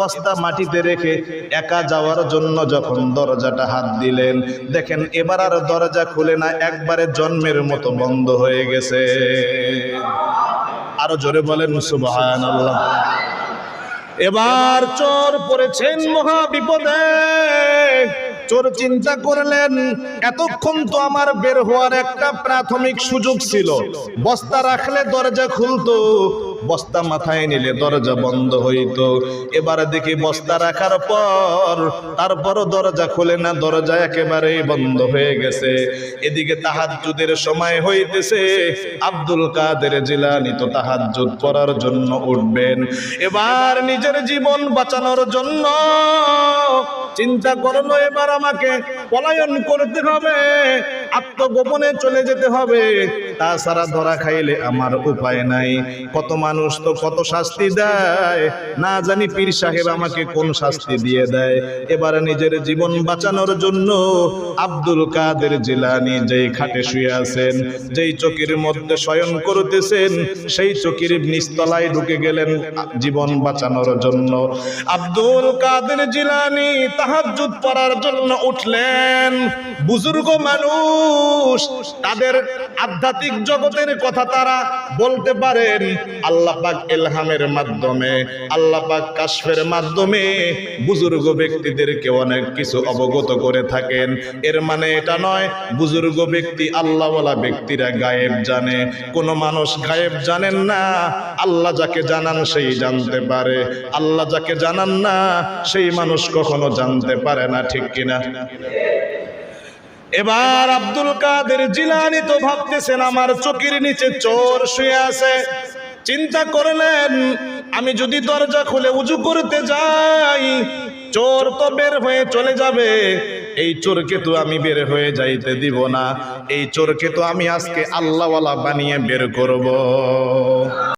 বস্তা মাটিতে রেখে একা যাওয়ার জন্য যখন দরজাটা হাত দিলেন, দেখেন এবার আর দরজা খুলে না, একবারে জন্মের মতো বন্ধ হয়ে গেছে। আরও জোরে বলেন সুবহান আল্লাহ এবার চোর পড়েছেন মহা বিপদে চোর চিন্তা করলেন, এতক্ষণ তো আমার বের হওয়ার একটা প্রাথমিক সুযোগ ছিল। বস্তা রাখলে দরজা খুলতো বস্তা মাথায় নিলে দরজা বন্ধ হইতো। এবার দেখি বস্তা রাখার পর, তারপরও দরজা খোলে না, দরজা একেবারেই বন্ধ হয়ে গেছে। এদিকে তাহাজ্জুদের সময় হইতেছে, আব্দুল কাদের জিলানি তো তাহাজ্জুদ পড়ার জন্য উঠবেন। এবার নিজের জীবন বাঁচানোর জন্য চিন্তা করল, এবার আমাকে পলায়ন করতে হবে, আত্মগোপনে চলে যেতে হবে। তাছাড়া ধরা খাইলে আমার উপায় নাই। কত মানুষ তো কত শাস্তি দেয়? না জানি পীর সাহেব আমাকে কোন শাস্তি দিয়ে দেয়। এবার নিজের জীবন বাঁচানোর জন্য আব্দুল কাদের জিলানি যেই খাটে শুয়ে আছেন, যেই চকির মধ্যে শয়ন করতেছেন, সেই চকির নিস্তলায় ঢুকে গেলেন জীবন বাঁচানোর জন্য। আব্দুল কাদের জিলানি তাহাজ্জুদ পড়ার জন্য উঠলেন। বুজুর্গ মানুষ, তাদের আধ্যাত্মিক জগতের কথা তারা বলতে পারেন আল্লাহ পাক ইলহামের মাধ্যমে, আল্লাহ পাক কাশফের মাধ্যমে বুজুর্গ ব্যক্তিদেরকে অনেক কিছু অবগত করে থাকেন। এর মানে এটা নয়, বুজুর্গ ব্যক্তি আল্লাহওয়ালা ব্যক্তিরা গায়েব জানে। কোনো মানুষ গায়েব জানেন না, আল্লাহ যাকে জানান সেই জানতে পারে। আল্লাহ যাকে জানান না, সেই মানুষ কখনো জানতে পারে না, ঠিক কিনা? এবার আব্দুল কাদের জিলানি তো ভাবতেছেন, আমার চোখের নিচে চোর শুয়ে আছে। চিন্তা করলেন, আমি যদি দরজা খুলে উজু করতে যাই, চোর তো বের হয়ে চলে যাবে। এই চোরকে তো আমি বের হয়ে যাইতে দিব না। এই চোরকে তো আমি আজকে আল্লাহওয়ালা বানিয়ে বের করব।